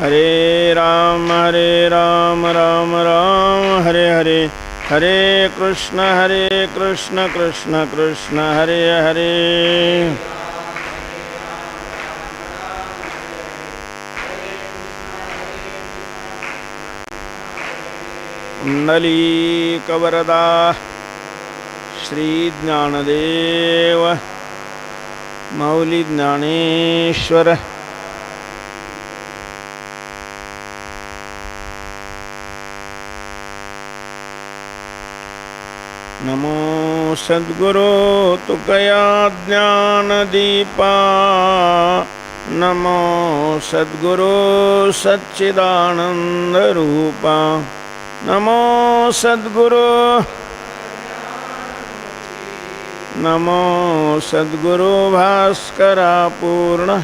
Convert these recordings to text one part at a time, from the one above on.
हरे राम हरे राम राम राम हरे हरे। हरे कृष्ण हरे कृष्ण कृष्ण कृष्ण हरे हरे। कुण्डलीकवरदा श्रीज्ञानदेव मौलिज्ञानेश्वर नमो सद्गुरो तुकया ज्ञानदीपा नमो सद्गुरो सच्चिदानन्दरूपा नमो सद्गुरो। नमो सद्गुरु भास्करा पूर्ण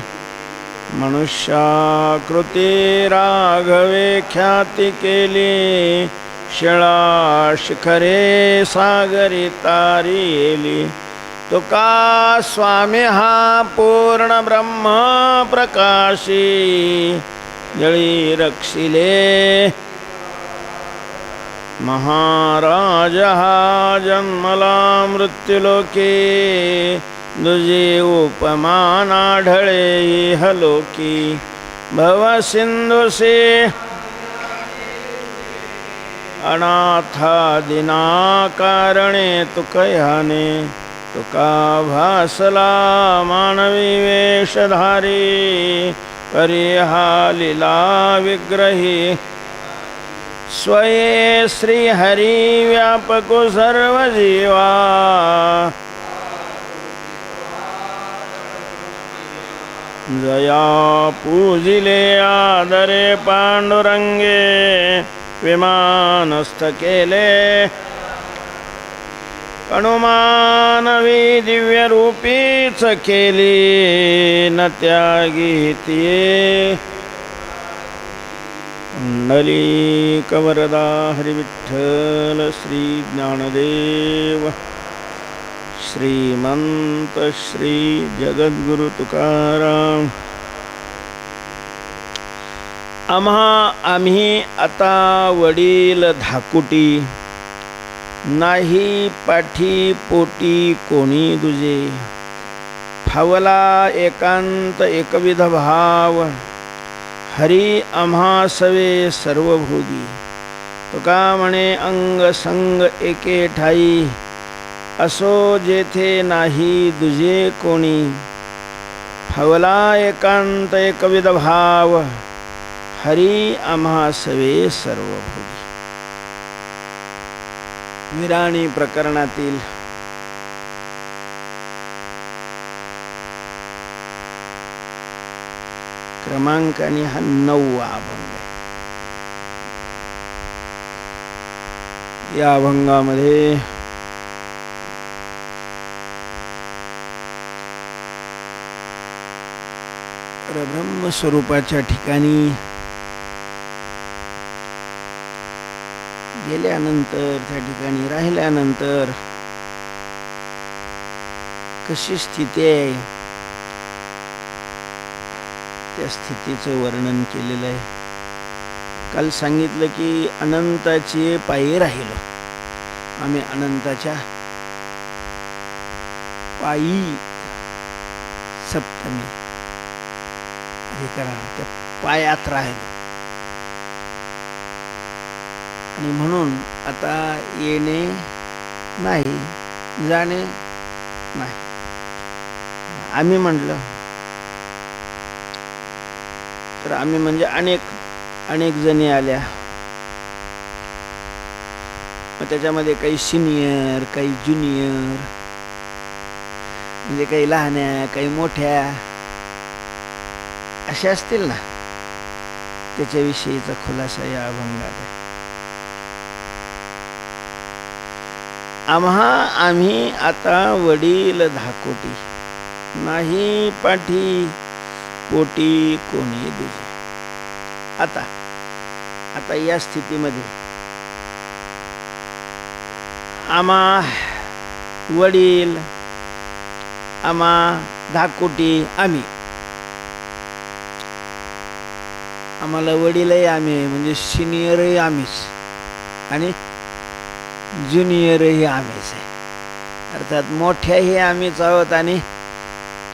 मनुष्याकृती राघवे ख्याती केली। शिळा शिखरे सागरी तारी तुका स्वामी हा पूर्ण ब्रह्म प्रकाशी. जळी रक्षिले. महाराज हा जन्मला मृत्युलोके. दुजे उपमान आढळे हलोकी भव सिंधुसे अनाथा दिना कारणे तुकयाने तुका भासला मानवी वेशधारी करी हा लीला विग्रही। स्वये श्रीहरी व्यापको सर्व जीवा जया पूजिले आदरे पांडुरंगे। विमानस्थ केले हनुमानवी दिव्य रूपीच केली न त्यागी तिये कुंडली कवरदा हरिविठ्ठल श्री ज्ञानदेव श्रीमंत श्री जगद्गुरु तुकाराम आम्हा आम्ही आता वडील धाकुटी. नाही पाठी पोटी कोणी दुजे. फावला एकांत एकविध भाव. हरी आम्हा सवे सर्वभोगी. तुका म्हणे अंग संग एके ठाई. असो जेथे नाही दुजे कोणी. फावला एकांत एकविध भाव. हरी आम्हा सवे सर्वभोगी विराणी प्रकरणातील क्रमांकाने हा नववा अभंग आहे. या अभंगामध्ये परब्रह्म स्वरूपाच्या ठिकाणी गेल्यानंतर त्या ठिकाणी राहिल्यानंतर कशी स्थिती आहे? त्या स्थितीचं वर्णन केलेलं आहे. काल सांगितलं की अनंताचे पायी राहिलो. आम्ही अनंताच्या पायी सप्तमी. अधिकरण त्या पायात राहिलो. आणि म्हणून आता येणे नाही जाणे नाही. आम्ही म्हटलं तर आम्ही म्हणजे अनेक अनेक जणी आल्या. मग त्याच्यामध्ये काही सिनियर काही ज्युनियर म्हणजे काही लहान्या काही मोठ्या अशा असतील ना. त्याच्याविषयीचा खुलासा या अभंगात आहे. आम्हा आम्ही आता वडील धाकोटी. नाही पाठी पोटी कोणी दुजे आता आता या स्थितीमध्ये आम्हा वडील आम्हा धाकोटी आम्ही. आम्हाला वडीलही आम्ही आहे म्हणजे सिनियरही आम्हीच. आणि ज्युनियरही आम्हीच आहे अर्थात मोठ्याही आम्हीच आहोत आणि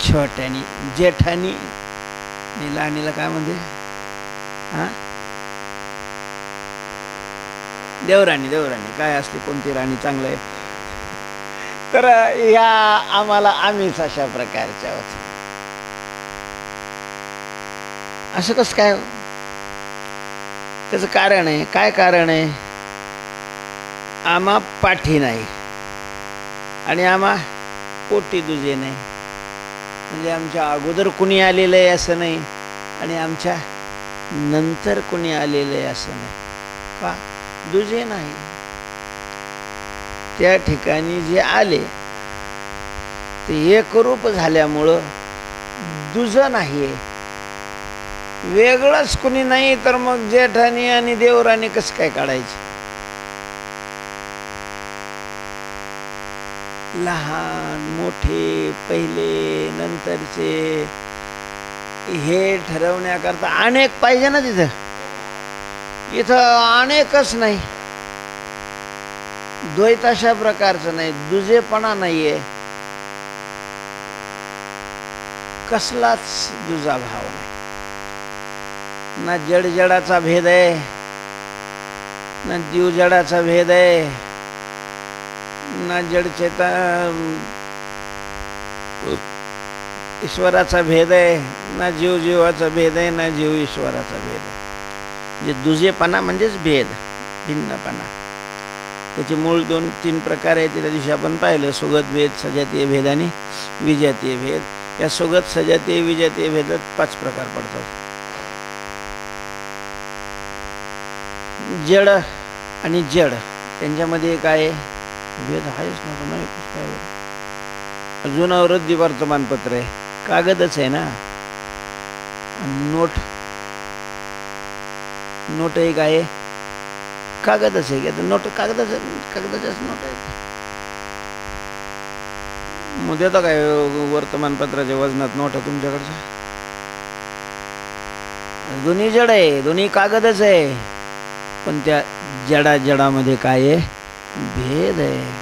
छोट्यानी जेठानी. आणि लहानीला काय म्हणते? हां? देवराणी देवराणी. काय असली कोणती राणी चांगलं आहे? तर या आम्हाला आम्हीच अशा प्रकारच्या आहोत असं कसं काय? त्याचं कारण आहे. काय कारण आहे? आम्हा पाठी नाही. आणि आम्हा पोटी दुजे नाही. म्हणजे आमच्या अगोदर कुणी आलेलं आहे असं नाही आणि आमच्या नंतर कुणी आलेलं आहे असं नाही. का दुजे नाही. त्या ठिकाणी जे आले ते एकरूप झाल्यामुळं दुजं नाही आहे वेगळंच कुणी नाही तर मग जेठानी आणि देवराणी कसं काय काढायचे? लहान मोठे पहिले नंतरचे हे ठरवण्याकरता अनेक पाहिजे ना तिथं. इथं अनेकच नाही. द्वैत अशा प्रकारचं नाही. दुजेपणा नाहीये. कसलाच दुजा भाव नाही. ना जड जडाचा भेद आहे ना जीव जडाचा भेद आहे. ना जड चेता ईश्वराचा भेद आहे ना जीव जीवाचा भेद आहे ना जीव ईश्वराचा भेद आहे. म्हणजे दुजेपणा म्हणजेच भेद भिन्नपणा. त्याचे मूळ दोन तीन प्रकार आहेत. त्या दिवशी आपण पाहिलं सुगत भेद सजातीय भेद आणि विजातीय भेद. या सुगत सजातीय विजातीय भेदात पाच प्रकार पडतात. जड आणि जड त्यांच्यामध्ये काय आहे? भेद आहेच ना नाही पुस्तकावर जुनं वृद्धी वर्तमानपत्र आहे. कागदच आहे ना. नोट. नोट एक आहे. कागदच आहे की आता नोट कागदाच कागदाच्याच नोट आहेत. मग देतो काय वर्तमानपत्राच्या वजनात नोट आहे तुमच्याकडच्या दोन्ही जड आहे दोन्ही कागदच आहे. पण त्या जडा जडामध्ये काय आहे? भेद है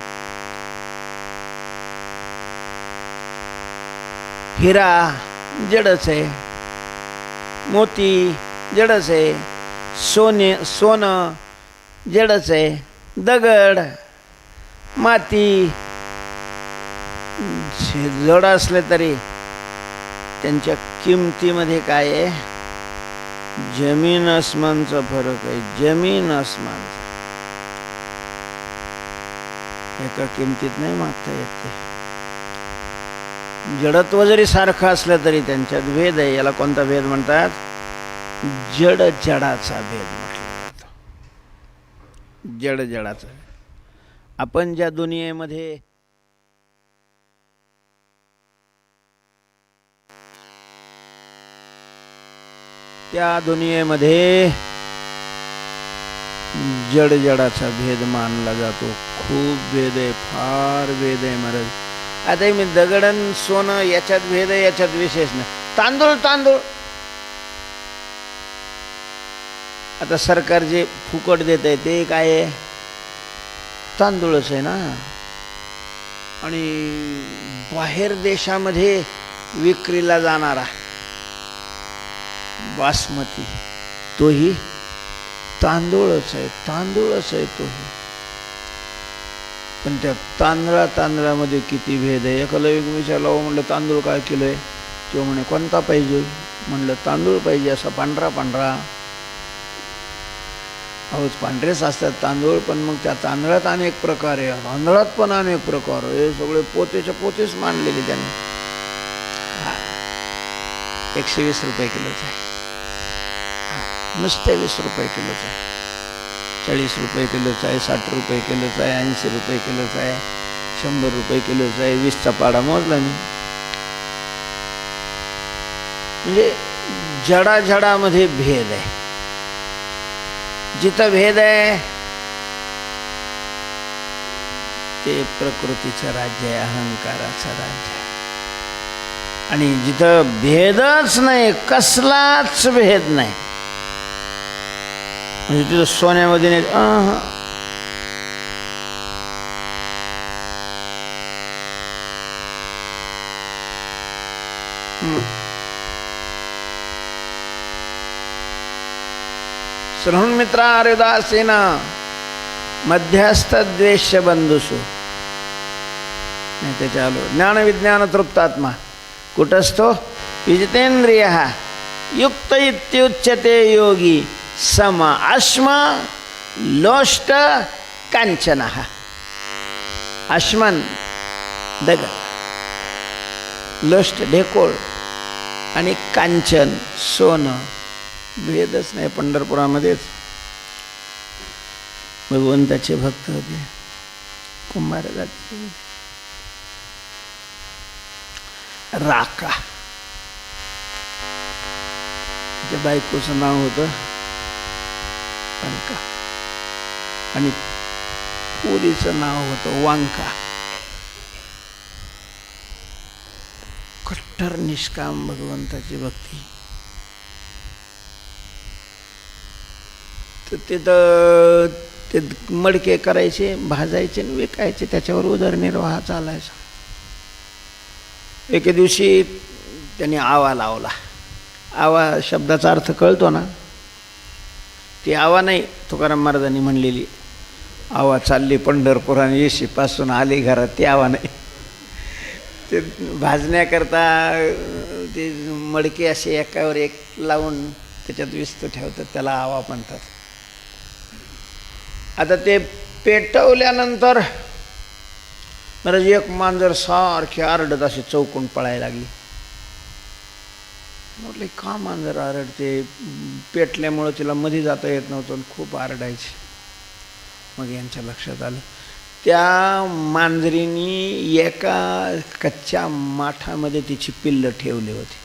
हिरा जडच आहे मोती जडच आहे सोने सोनं जडच आहे दगड माती जड असले तरी त्यांच्या किमतीमध्ये काय आहे? जमीन आसमानचा फरक आहे. जमीन आसमान. एका किमतीत नाही मागता येत ते. जडत्व जरी सारखं असलं तरी त्यांच्यात भेद आहे. याला कोणता भेद म्हणतात? जड जडाचा भेद म्हटला जातो. जड जडाचा. आपण ज्या दुनियेमध्ये त्या दुनियेमध्ये जड जडाचा भेद मानला जातो. खूप भेद आहे फार भेद आहे महाराज. आता मी दगडन सोनं याच्यात भेद आहे याच्यात विशेष नाही. तांदूळ तांदूळ. आता सरकार जे फुकट देत आहे ते काय आहे? तांदूळच आहे ना. आणि बाहेर देशामध्ये विक्रीला जाणारा बासमती तोही तांदूळच आहे तांदूळच आहे तोही. पण त्या तांदळा तांदळामध्ये किती भेद आहे? एकाला एक विचारला हो म्हणलं तांदूळ काय किलो आहे? तो म्हणे कोणता पाहिजे? म्हणलं तांदूळ पाहिजे असा पांढरा पांढरा. अहोच पांढरेच असतात तांदूळ पण मग त्या तांदळात अनेक प्रकार आहे. तांदळात पण अनेक प्रकार हे सगळे पोतेच्या पोतेच मानलेले त्यांनी. एकशे वीस रुपये किलोच आहे. नुसते वीस रुपये किलोच आहे. चाळीस रुपये किलोचं आहे साठ रुपये किलोचं आहे ऐंशी रुपये किलोचं आहे शंभर रुपये किलोचं आहे वीसचा पाडा मोजला मी. म्हणजे जडा जडामध्ये भेद आहे. जिथं भेद आहे ते प्रकृतीचं राज्य आहे अहंकाराचं राज्य आहे. आणि जिथं भेदच नाही कसलाच भेद नाही. म्हणजे तिथं सोन्यामध्ये नाही. श्रवण मित्रा हरिदासेन मध्यस्थ द्वेष बंधुसु नाही त्याच्या आलो ज्ञानविज्ञान तृप्तात्मा कुटस्थो विजितेंद्रिय युक्त इत्युच्यते योगी सम अश्म लोष्ट कांचन अश्मन दगड लोष्ट ढेकोळ आणि कांचन सोनं भेदच नाही पंढरपुरामध्येच। भगवंताचे भक्त होते कुंभार राका। बायकोचं नाव होतं वांका आणि पुरीचं नाव होतं वांका कट्टर निष्काम भगवंताची भक्ती तर तिथं ते मडके करायचे भाजायचे आणि विकायचे त्याच्यावर उदरनिर्वाह चालायचा एके दिवशी त्यांनी आवा लावला आवा शब्दाचा अर्थ कळतो ना ती आवा नाही. तुकाराम महाराजांनी म्हणलेली आवा चालली पंढरपुराने येशीपासून आली घरात ती आवा नाही. ते भाजण्याकरता ते मडके असे एकावर एक लावून त्याच्यात विस्त ठेवतात त्याला आवा म्हणतात. आता ते पेटवल्यानंतर महाराज एक मांजर सारखी आरडत अशी चौकून पळायला लागली. म्हटले का मांजर आरडते. पेटल्यामुळं तिला मध्ये जाता येत नव्हतं आणि खूप आरडायची. मग यांच्या लक्षात आलं. त्या मांजरीनी एका कच्च्या माठामध्ये तिची पिल्लं ठेवली होती.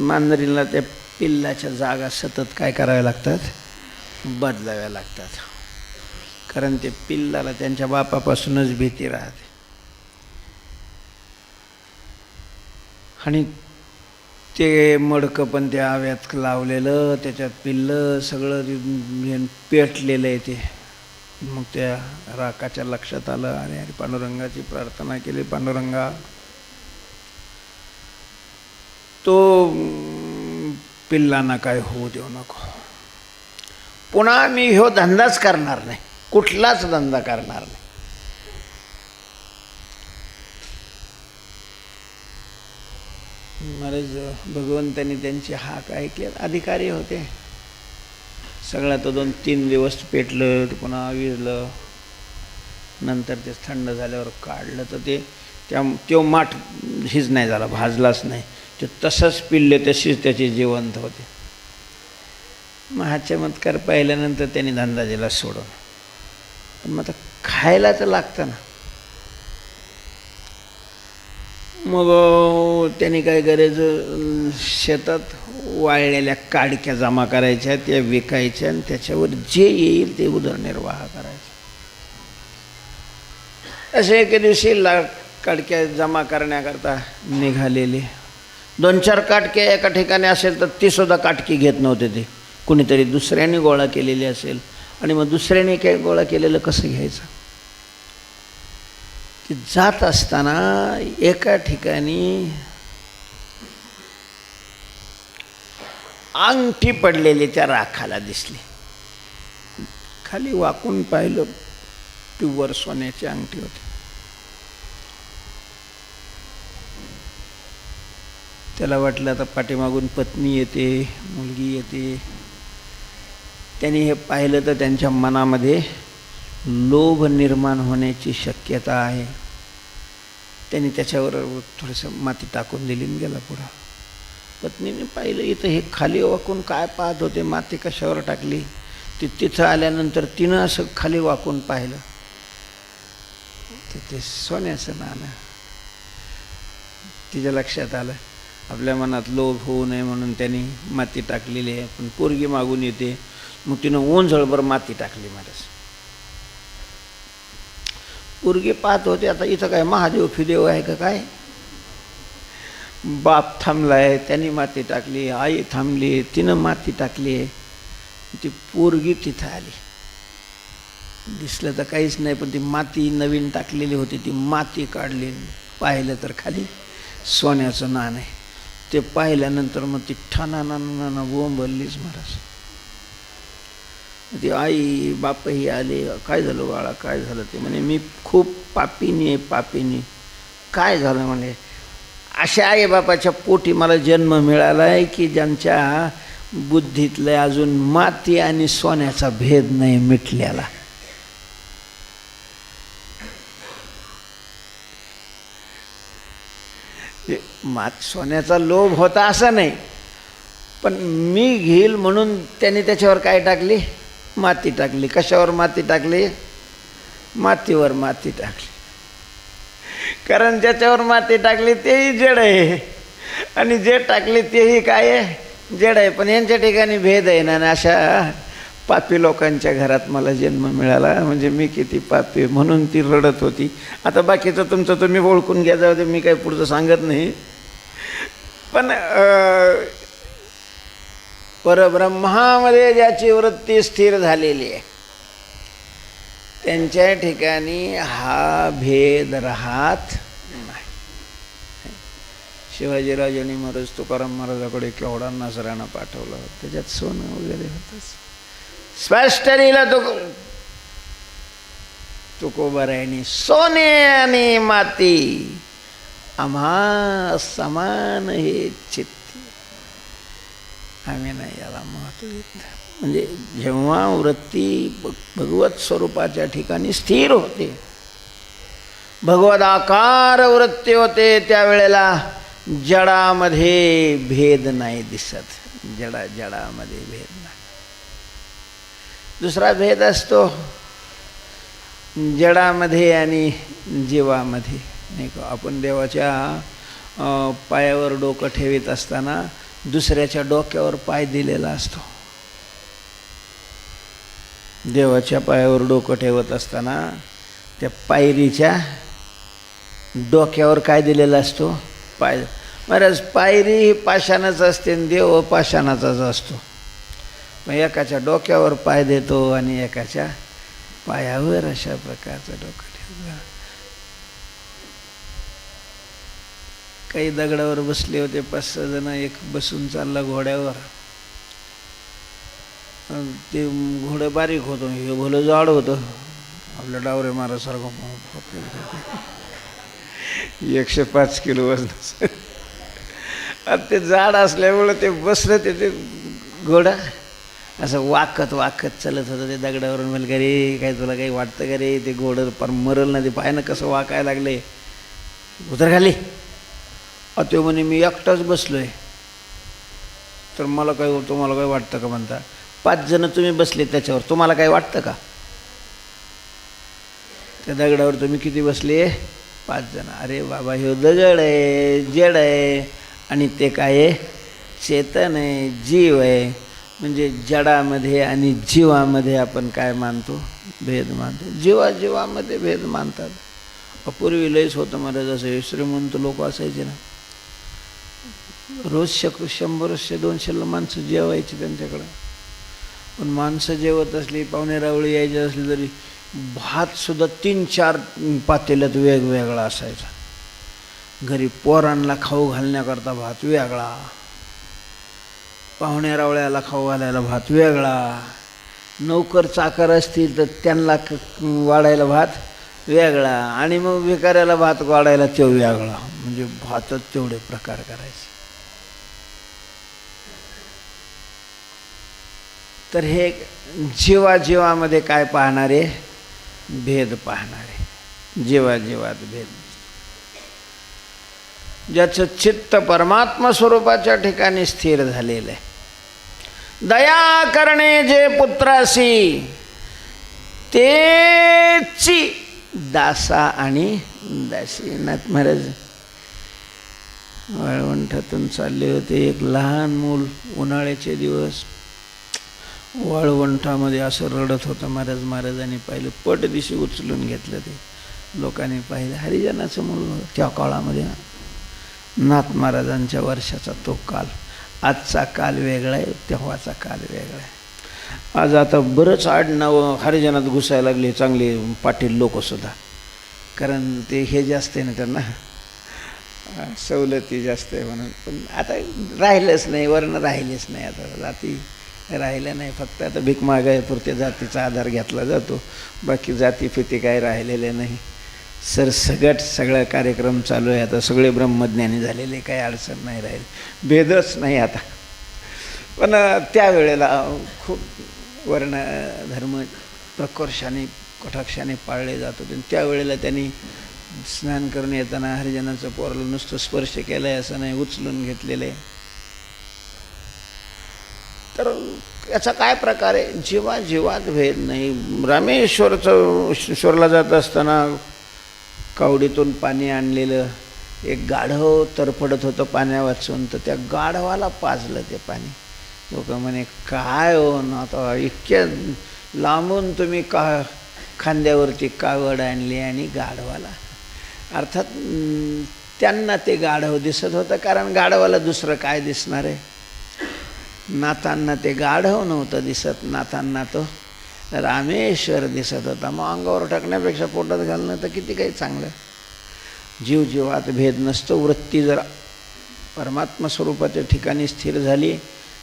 मांजरीला त्या पिल्लाच्या जागा सतत काय कराव्या लागतात? बदलाव्या लागतात. कारण ते पिल्लाला त्यांच्या बापापासूनच भीती राहते. आणि ते मडकं पण त्या आव्यात लावलेलं त्याच्यात पिल्लं सगळं पेटलेलं आहे ते. मग त्या राकाच्या लक्षात आलं आणि अरे पांडुरंगाची प्रार्थना केली. पांडुरंगा तो पिल्लांना काय होऊ देऊ नको. पुन्हा मी ह्यो धंदाच करणार नाही. कुठलाच धंदा करणार नाही. महाराज भगवंतांनी त्यांची हाक ऐकली अधिकारी होते. सगळं तो दोन तीन दिवस पेटलं ते पुन्हा विजलं नंतर ते थंड झाल्यावर काढलं तर ते त्या तो माठ हीच नाही झाला भाजलाच नाही. ते तसंच पिल्ले तशीच त्याचे जिवंत होते. मग हा चमत्कार पाहिल्यानंतर त्यांनी धंदा दिला सोडून. पण मग आता खायला तर लागतं ना. मग त्याने काय करायचं शेतात वाळलेल्या काडक्या जमा करायच्या त्या विकायच्या आणि त्याच्यावर जे येईल ते उदरनिर्वाह करायचा. असे एके दिवशी ला काडक्या जमा करण्याकरता निघालेले. दोन चार काटके एका ठिकाणी असेल तर ती सुद्धा काटकी घेत नव्हते ते. कुणीतरी दुसऱ्याने गोळा केलेली असेल. आणि मग दुसऱ्याने काय गोळा केलेलं कसं घ्यायचं? की जात असताना एका ठिकाणी अंगठी पडलेली त्या राखाला दिसली. खाली वाकून पाहिलं प्युअर सोन्याची अंगठी होती. त्याला वाटलं आता पाठीमागून पत्नी येते मुलगी येते. त्यांनी हे पाहिलं तर त्यांच्या मनामध्ये लोभ निर्माण होण्याची शक्यता आहे. त्यांनी त्याच्यावर थोडंसं माती टाकून दिली गेला पुढं. पत्नीने पाहिलं इथं हे खाली वाकून काय पाहत होते माती कशावर टाकली? ती तिथं आल्यानंतर तिनं असं खाली वाकून पाहिलं. तर ते सोन्याचं नाणं. तिच्या लक्षात आलं आपल्या मनात लोभ होऊ नये म्हणून त्यांनी माती टाकलेली आहे. पण पोरगी मागून येते. मग तिनं ओंझळभर माती टाकली महाराज पोरगी पाहत होते आता इथं काय महादेव फिदेव आहे का काय? बाप थांबलाय त्यांनी माती टाकली आई थांबली तिनं माती टाकली ती पोरगी तिथं आली. दिसलं तर काहीच नाही पण ती माती नवीन टाकलेली होती ती माती काढली पाहिलं तर खाली सोन्याचं नाण आहे. ते पाहिल्यानंतर मग ती ठाणा बोंबललीच महाराज. ते आई बापही आले काय झालं बाळा काय झालं ते? म्हणे मी खूप पापीनी आहे पापीनी. काय झालं म्हणे? अशा आई बापाच्या पोटी मला जन्म मिळाला आहे की ज्यांच्या बुद्धीतलं अजून माती आणि सोन्याचा भेद नाही मिटलेला. ते मात सोन्याचा लोभ होता असं नाही. पण मी घेईल म्हणून त्याने त्याच्यावर काय टाकली? माती टाकली. कशावर माती टाकली? मातीवर माती टाकली. कारण ज्याच्यावर माती टाकली तेही जड आहे. आणि जे टाकले तेही काय आहे? जड आहे. पण यांच्या ठिकाणी भेद आहे ना अशा पापी लोकांच्या घरात मला जन्म मिळाला. म्हणजे मी किती पापी आहे. म्हणून ती रडत होती. आता बाकीचं तुमचं तुम्ही ओळखून घ्या. जाऊ दे मी काही पुढचं सांगत नाही. पण परब्रह्मामध्ये ज्याची वृत्ती स्थिर झालेली आहे त्यांच्या ठिकाणी हा भेद राहत नाही. शिवाजीराजांनी महाराज तुकाराम महाराजाकडे केवढा नजराणा पाठवला त्याच्यात सोनं वगैरे होतंच. स्पष्ट लिहिलं तुक तुकोबरायनी सोने आणि माती आम्हा समान हे चित्त आम्ही नाही याला महत्त्व देत म्हणजे जेव्हा वृत्ती भगवत स्वरूपाच्या ठिकाणी स्थिर होते भगवत आकार वृत्ती होते त्यावेळेला जडामध्ये भेद नाही दिसत. जडा जडामध्ये भेद नाही. दुसरा भेद असतो जडामध्ये आणि जीवामध्ये. नाही का? आपण देवाच्या अं, पायावर डोकं ठेवीत असताना दुसऱ्याच्या डोक्यावर पाय दिलेला असतो. देवाच्या पायावर डोकं ठेवत असताना त्या पायरीच्या डोक्यावर काय दिलेला असतो? पाय. महाराज पायरी ही पाषाणाच असते आणि देव पाषाणाचाच असतो. मग एकाच्या डोक्यावर पाय देतो आणि एकाच्या पायावर अशा प्रकारचं डोकं ठेवतो. काही दगडावर बसले होते पाच सहा जण एक बसून चालला घोड्यावर. ते घोडं बारीक होतं हे भोलं जाड होतं. आपल्या डावरे मारासारखं एकशे पाच किलो वजन. ते जाड असल्यामुळं ते बसलं ते ते घोडा. असं वाकत वाकत चालत होतं ते दगडावरून. म्हणलं का रे काय तुला काही वाटतं का रे? ते घोडं पर मरल ना ते पाय कसं वाकायला लागले? उतर खाली. तो म्हणे मी एकटाच बसलो आहे तर मला काय तुम्हाला काय वाटतं का म्हणता पाच जण तुम्ही बसले त्याच्यावर तुम्हाला काय वाटतं का? त्या दगडावर तुम्ही किती बसले? पाच जण. अरे बाबा हे दगड आहे जड आहे आणि ते काय आहे? चेतन आहे जीव आहे. म्हणजे जडामध्ये आणि जीवामध्ये आपण काय मानतो? भेद मानतो. जीवा जीवामध्ये भेद मानतात. पूर्वी लयच होतं मला जसं श्रीमंत लोक असायचे ना. रोज शक शंभर वर्ष दोनशेला माणसं जेवायची त्यांच्याकडं. पण माणसं जेवत असली पाहुणे रावळी यायची असली तरी भातसुद्धा तीन चार पातेल्यात वेगवेगळा असायचा. घरी पोरांना खाऊ घालण्याकरता भात वेगळा. पाहुणे रावळ्याला खाऊ घालायला भात वेगळा. नोकर चाकर असतील तर त्यांना वाढायला भात वेगळा. आणि मग भिकाऱ्याला भात वाढायला तो वेगळा. म्हणजे भातच तेवढे प्रकार करायचे. तर हे जीवा जीवामध्ये काय पाहणारे? भेद पाहणारे. जीवा जीवात भेद. ज्याचं चित्त परमात्मा स्वरूपाच्या ठिकाणी स्थिर झालेलं आहे. दया करणे जे पुत्रासी तेची दासा आणि दासी नाथ महाराज वाळवंठातून चालले होते. एक लहान मूल उन्हाळ्याचे दिवस. वाळवंठामध्ये असं रडत होतं महाराज महाराजांनी पाहिलं पट दिशी उचलून घेतलं ते. लोकांनी पाहिलं हरिजनाचं मूळ त्या काळामध्ये नाथ महाराजांच्या वर्षाचा तो काल. आजचा काल वेगळा आहे तेव्हाचा काल वेगळा आहे. आज आता बरंच आडनावं हरिजनात घुसायला लागले चांगले पाटील लोकसुद्धा कारण ते हे जास्त आहे ना त्यांना. सवलती जास्त आहे म्हणून. पण आता राहिलंच नाही वर्ण राहिलेच नाही आता जाती. राहिल्या नाही. फक्त आता भीक मागायपुरत्या जातीचा आधार घेतला जातो. बाकी जाती फिती काय राहिलेले नाही. सर सगट सगळा कार्यक्रम चालू आहे. आता सगळे ब्रह्मज्ञानी झालेले काही अडचण नाही राहील. भेदच नाही आता. पण त्यावेळेला खूप वर्ण धर्म प्रकर्षाने कटाक्षाने पाळले जात होते. आणि त्यावेळेला त्यांनी स्नान करून येताना हरिजनाचं पोरलं नुसतं स्पर्श केलं आहे असं नाही उचलून घेतलेलं आहे तर याचा काय प्रकार आहे? जीवा जीवात भेद नाही. रामेश्वरचं ईश्वरला जात असताना कावडीतून पाणी आणलेलं एक गाढव तरफडत होतं पाण्या वाचून तर त्या गाढवाला पाजलं ते पाणी. लोक म्हणे काय हो ना आता इतक्या लांबून तुम्ही का खांद्यावरती कावड आणली आणि गाढवाला? अर्थात त्यांना ते गाढव दिसत होतं कारण गाढवाला दुसरं काय दिसणार आहे? नाथांना ते गाढव नव्हतं दिसत नाथांना तो रामेश्वर दिसत होता. मग अंगावर टाकण्यापेक्षा पोटात घालणं तर किती काही चांगलं. जीव जीवात भेद नसतो. वृत्ती जर परमात्मा स्वरूपाच्या ठिकाणी स्थिर झाली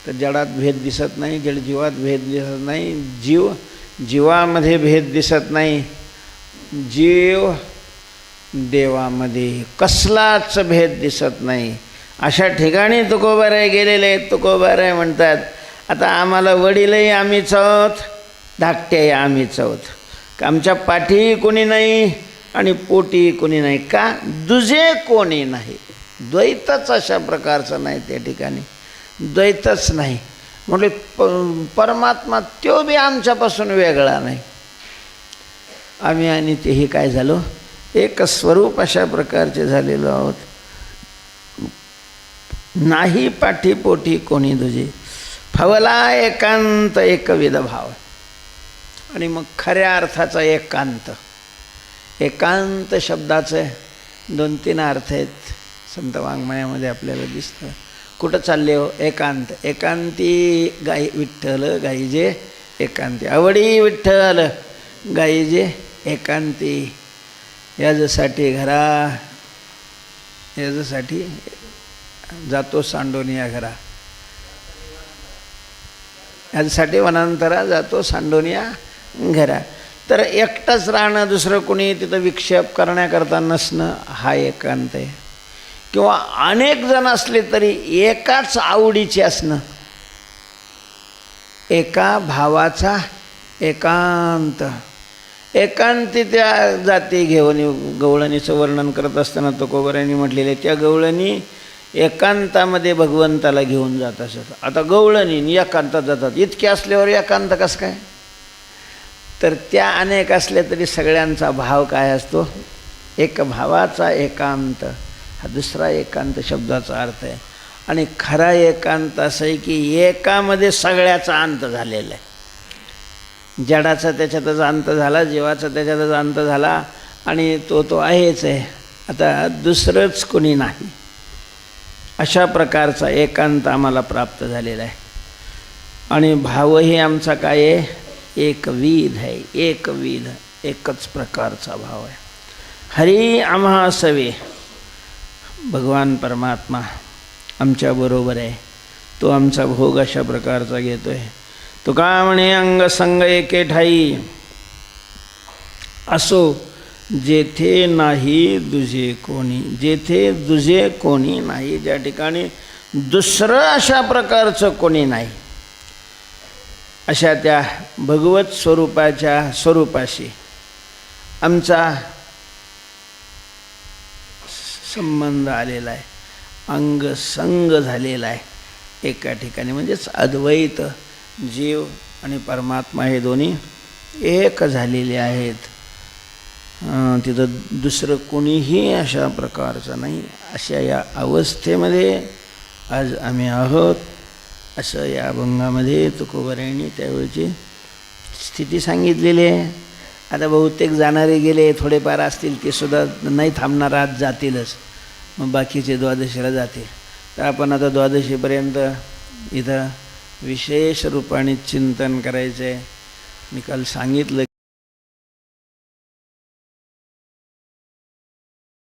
तर जडात भेद दिसत नाही जड जीवात भेद दिसत नाही. जीव जीवामध्ये भेद दिसत नाही. जीव देवामध्ये कसलाच भेद दिसत नाही. अशा ठिकाणी तुकोबाराय गेलेले आहेत. तुकोबाराय म्हणतात आता आम्हाला वडीलही आम्ही चौथ धाकटे आम्ही चौथ. आमच्या पाठीही कोणी नाही आणि पोटी कोणी नाही. का? दुजे कोणी नाही. द्वैतच अशा प्रकारचं नाही त्या ठिकाणी. द्वैतच नाही. म्हणजे प परमात्मा तो बी आमच्यापासून वेगळा नाही. आम्ही आणि तेही काय झालो? एक स्वरूप अशा प्रकारचे झालेलो आहोत. नाही पाठीपोटी कोणी तुझे. फवला एकांत एकविध भाव आणि मग खऱ्या अर्थाचा एकांत. एकांत शब्दाचे दोन तीन अर्थ आहेत. संत वाङ्मयामध्ये आपल्याला दिसतं कुठं चालले हो? एकांत. एकांती गाई विठ्ठल गाईजे एकांती. आवडी विठ्ठल गाईजे एकांती. याजसाठी घरा याजसाठी जातो सांडोनी या घरा. यासाठी वनांतरा जातो सांडोनिया घरा. तर एकटंच राहणं दुसरं कोणी तिथं विक्षेप करण्याकरता नसणं हा एकांत आहे. किंवा अनेक जण असले तरी एकाच आवडीचे असणं. एका भावाचा एकांत. एकांती त्या जाती घेऊन गवळणीचं वर्णन करत असताना तुकोबऱ्यांनी म्हटलेलं आहे त्या गवळणी एकांतामध्ये भगवंताला घेऊन जात असत. आता गवळणीन एकांतात जातात. इतके असल्यावर एकांत कसं काय? तर त्या अनेक असल्या तरी सगळ्यांचा भाव काय असतो? एक भावाचा एकांत. हा दुसरा एकांत शब्दाचा अर्थ आहे. आणि खरा एकांत असं आहे की एकामध्ये सगळ्याचा अंत झालेला आहे. जडाचा त्याच्यातच अंत झाला जीवाचा त्याच्यातच अंत झाला आणि तो तो आहेच आहे. आता दुसरंच कोणी नाही. अशा प्रकारचा एकांत आम्हाला प्राप्त झालेला आहे. आणि भावही आमचा काय आहे? एकविध आहे. एकविध एकच प्रकारचा भाव आहे. हरी आम्हा सवे भगवान परमात्मा आमच्याबरोबर आहे. तो आमचा भोग अशा प्रकारचा घेतो आहे तो का म्हणे अंग संग एके ठाई. असो जेथे नाही दुजे कोणी जेथे दुजे कोणी नाही ज्या ठिकाणी दुसरं अशा प्रकारचं कोणी नाही अशा त्या भगवत स्वरूपाच्या स्वरूपाशी आमचा संबंध आलेला आहे अंग संग झालेला आहे एका ठिकाणी. म्हणजेच अद्वैत जीव आणि परमात्मा हे दोन्ही एक झालेले आहेत. तिथं दुसरं कोणीही अशा प्रकारचं नाही. अशा या अवस्थेमध्ये आज आम्ही आहोत. असं या अभंगामध्ये तुकोबऱ्यांनी त्यावेळची स्थिती सांगितलेली आहे. आता बहुतेक जाणारे गेले थोडेफार असतील ते सुद्धा नाही थांबणार आज जातीलच. मग बाकीचे द्वादशीला जातील. तर आपण आता द्वादशीपर्यंत इथं विशेष रूपाने चिंतन करायचं आहे मी काल सांगितलं